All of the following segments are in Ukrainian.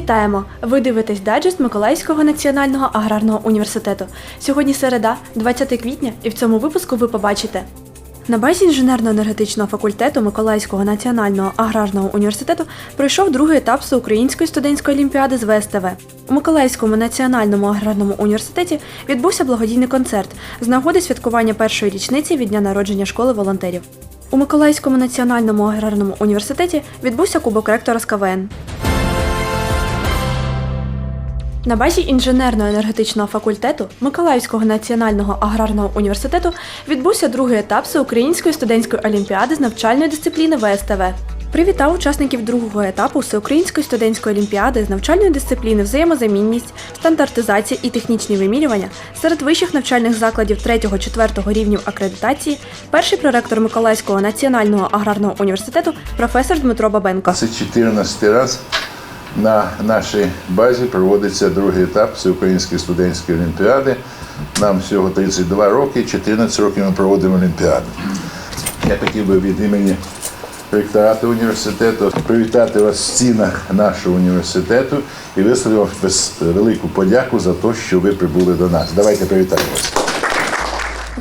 Вітаємо! Ви дивитесь дайджест Миколаївського національного аграрного університету. Сьогодні середа, 20 квітня, і в цьому випуску ви побачите. На базі інженерно-енергетичного факультету Миколаївського національного аграрного університету пройшов другий етап Всеукраїнської студентської олімпіади з ВСТВ. У Миколаївському національному аграрному університеті відбувся благодійний концерт з нагоди святкування першої річниці від дня народження школи волонтерів. У Миколаївському національному аграрному університеті відбувся кубок ректора з КВН. На базі інженерно-енергетичного факультету Миколаївського національного аграрного університету відбувся другий етап Всеукраїнської студентської олімпіади з навчальної дисципліни ВСТВ. Привітав учасників другого етапу Всеукраїнської студентської олімпіади з навчальної дисципліни взаємозамінність, стандартизація і технічні вимірювання серед вищих навчальних закладів 3-4 рівнів акредитації перший проректор Миколаївського національного аграрного університету професор Дмитро Бабенко. Це 14 раз на нашій базі проводиться другий етап Всеукраїнської студентської олімпіади. Нам всього 32 роки, 14 років ми проводимо олімпіаду. Я хотів би від імені ректорату університету привітати вас в стінах нашого університету і висловити вам велику подяку за те, що ви прибули до нас. Давайте привітаємо вас.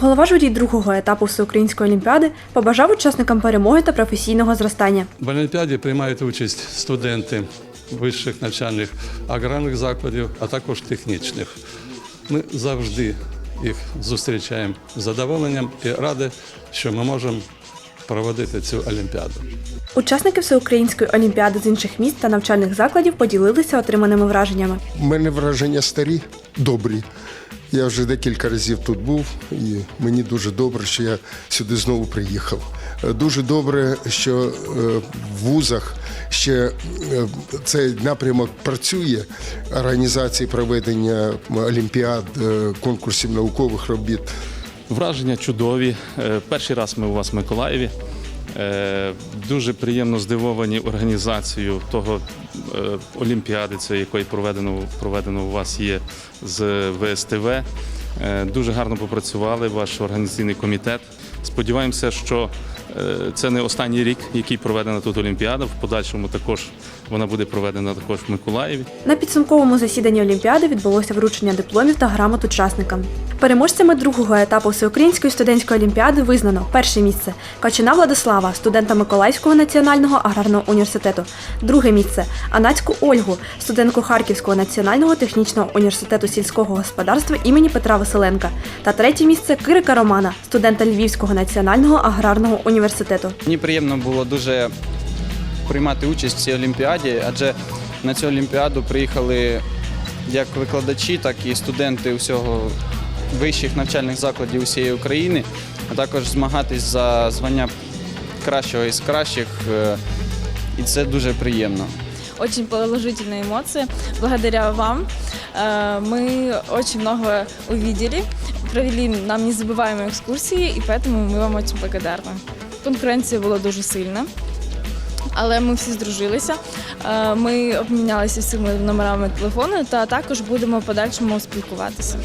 Голова журі другого етапу Всеукраїнської олімпіади побажав учасникам перемоги та професійного зростання. В Олімпіаді приймають участь студенти вищих навчальних аграрних закладів, а також технічних. Ми завжди їх зустрічаємо з задоволенням і раді, що ми можемо проводити цю олімпіаду. Учасники всеукраїнської олімпіади з інших міст та навчальних закладів поділилися отриманими враженнями. У мене враження старі, добрі. Я вже декілька разів тут був, і мені дуже добре, що я сюди знову приїхав. Е, Дуже добре, що е, в вузах ще е, цей напрямок працює організації проведення олімпіад, конкурсів наукових робіт. Враження чудові. Перший раз ми у вас в Миколаєві. Е, Дуже приємно здивовані організацією того е, олімпіади, це якої проведено, проведено у вас є з ВСТВ. Е, Дуже гарно попрацювали ваш організаційний комітет. Сподіваємося, що це не останній рік, який проведена тут Олімпіада. В подальшому також вона буде проведена також в Миколаєві. На підсумковому засіданні олімпіади відбулося вручення дипломів та грамот учасникам. Переможцями другого етапу Всеукраїнської студентської олімпіади визнано перше місце Качина Владислава, студента Миколаївського національного аграрного університету. Друге місце Анацьку Ольгу, студентку Харківського національного технічного університету сільського господарства імені Петра Василенка. Та третє місце Кирика Романа, студента Львівського національного аграрного університету. Мені приємно було дуже приймати участь в цій олімпіаді, адже на цю олімпіаду приїхали як викладачі, так і студенти усього вищих навчальних закладів усієї України, а також змагатись за звання кращого із кращих. е, І це дуже приємно. очень положительные эмоции. Благодаря вам э, мы очень много увидели, провели нам незабываемые екскурсії, і поэтому ми вам очень благодарні. Конкуренція була дуже сильна, але ми всі здружилися. Е, Ми обмінялися всіми номерами телефону та також будемо подальшому спілкуватися.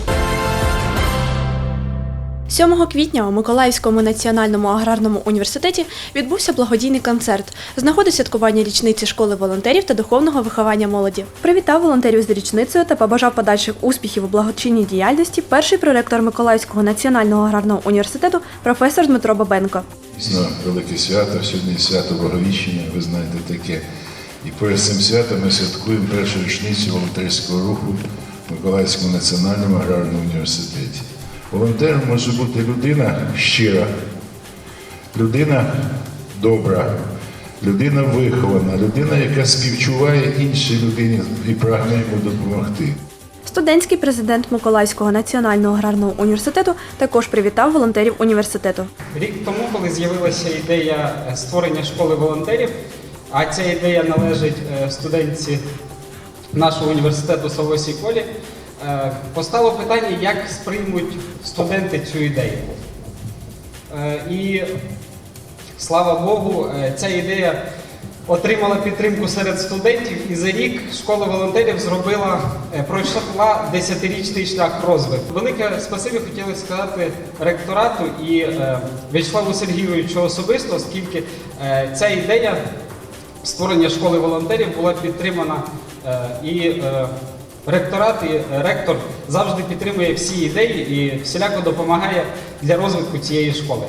7 квітня у Миколаївському національному аграрному університеті відбувся благодійний концерт з нагоди святкування річниці школи волонтерів та духовного виховання молоді. Привітав волонтерів з річницею та побажав подальших успіхів у благочинній діяльності перший проректор Миколаївського національного аграрного університету професор Дмитро Бабенко. Дійсно, велике свято, сьогодні свято Боговіщення, ви знаєте таке. І перед цим святом ми святкуємо першу річницю волонтерського руху в Миколаївському національному аграрному університеті. Волонтером може бути людина щира, людина добра, людина вихована, людина, яка співчуває іншій людині і прагне йому допомогти. Студентський президент Миколаївського національного аграрного університету також привітав волонтерів університету. Рік тому, коли з'явилася ідея е, створення школи волонтерів, а ця ідея належить е, студентці нашого університету Солосі Колі, е, постало питання, як сприймуть студенти цю ідею. І слава Богу, ця ідея отримала підтримку серед студентів, і за рік школа волонтерів зробила, е, пройшла 10-річний шлях розвитку. Велике спасибі хотіли сказати ректорату і е, В'ячеславу Сергійовичу особисто, оскільки е, ця ідея створення школи волонтерів була підтримана І ректорат і ректор завжди підтримує всі ідеї і всіляко допомагає для розвитку цієї школи.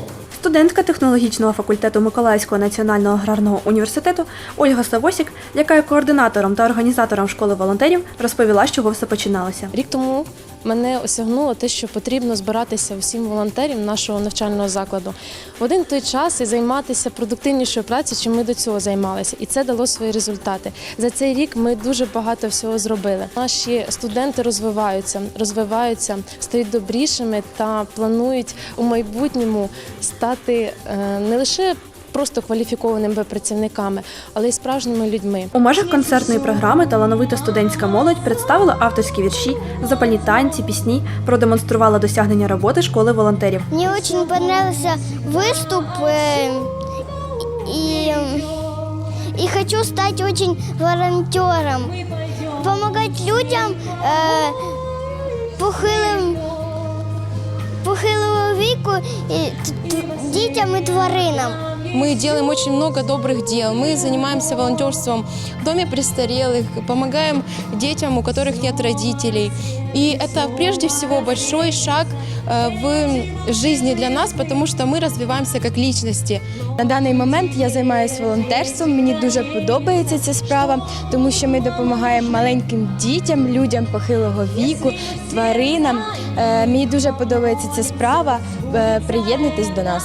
Студентка технологічного факультету Миколаївського національного аграрного університету Ольга Савосік, яка є координатором та організатором школи волонтерів, розповіла, з чого все починалося. Рік тому мене осягнуло те, що потрібно збиратися всім волонтерам нашого навчального закладу в один той час і займатися продуктивнішою працею, чим ми до цього займалися. І це дало свої результати. За цей рік ми дуже багато всього зробили. Наші студенти розвиваються, розвиваються, стають добрішими та планують у майбутньому стати е, не лише просто кваліфікованими працівниками, але й справжніми людьми. У межах концертної програми талановита студентська молодь представила авторські вірші, запальні танці, пісні, продемонструвала досягнення роботи школи волонтерів. Мне очень понравился выступ, э, и, и хочу стать очень волонтером, помогать людям э, похилим, похилого віку, і т- т- дітям і тваринам. Мы делаем очень много добрых дел. Мы занимаемся волонтерством в доме престарелых, помогаем детям, у которых нет родителей. И это прежде всего большой шаг э, в жизни для нас, потому что мы развиваемся как личности. На даний момент я займаюся волонтерством. Мені дуже подобається ця справа, тому що ми допомагаємо маленьким дітям, людям похилого віку, тваринам. Е, Мені дуже подобається ця справа. Е, Приєднуйтесь до нас.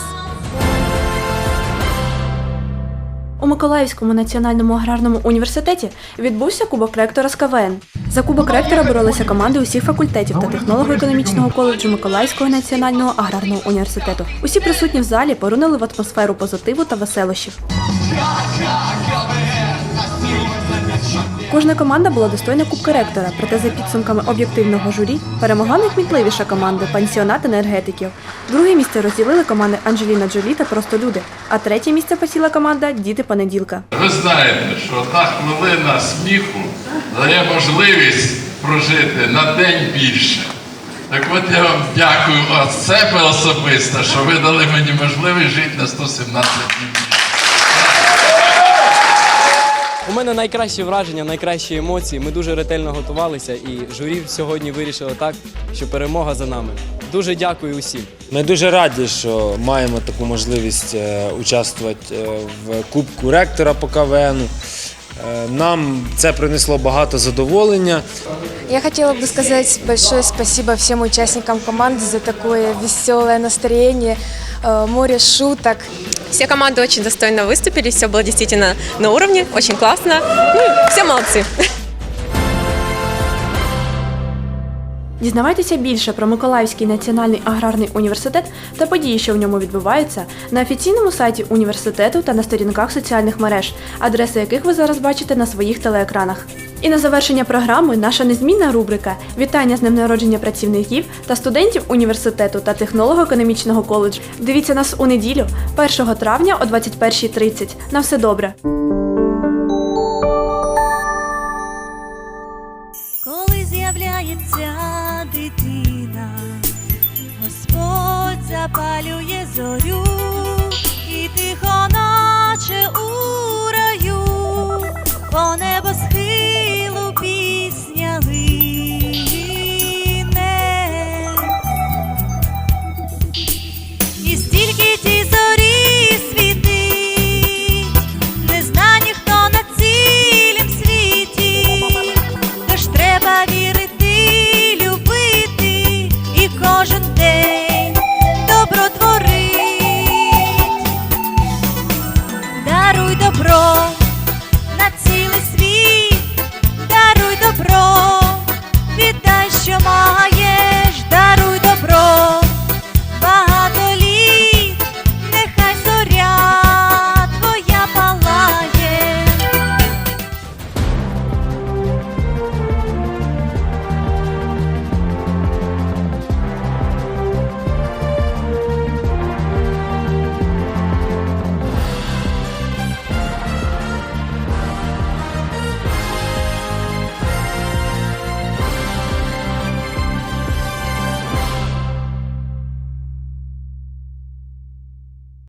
У Миколаївському національному аграрному університеті відбувся кубок ректора з КВН. За кубок ректора боролися команди усіх факультетів та технолого-економічного коледжу Миколаївського національного аграрного університету. Усі присутні в залі порунили в атмосферу позитиву та веселощів. Кожна команда була достойна кубка ректора, проте за підсумками об'єктивного журі перемогла найкмітливіша команда пансіонат енергетиків. Друге місце розділили команди Анджеліна Джолі та Просто люди, а третє місце посіла команда Діти понеділка. Ви знаєте, що та хвилина сміху дає можливість прожити на день більше. Так от я вам дякую від себе особисто, що ви дали мені можливість жити на 117 днів. більше. У мене найкращі враження, найкращі емоції. Ми дуже ретельно готувалися і журі сьогодні вирішило так, що перемога за нами. Дуже дякую усім. Ми дуже раді, що маємо таку можливість е, участвувати е, в Кубку ректора по КВН. Е, Нам це принесло багато задоволення. Я хотела бы сказать большое спасибо всем участникам команды за такое веселое настроение, э, море шуток. Все команды очень достойно выступили, все было действительно на уровне, очень классно. Ну, все молодцы. Дізнавайтеся більше про Миколаївський національний аграрний університет та події, що в ньому відбуваються, на офіційному сайті університету та на сторінках соціальних мереж, адреси яких ви зараз бачите на своїх телеекранах. І на завершення програми наша незмінна рубрика Вітання з днем народження працівників та студентів університету та технолого-економічного коледжу. Дивіться нас у неділю, 1 травня о 21.30. На все добре!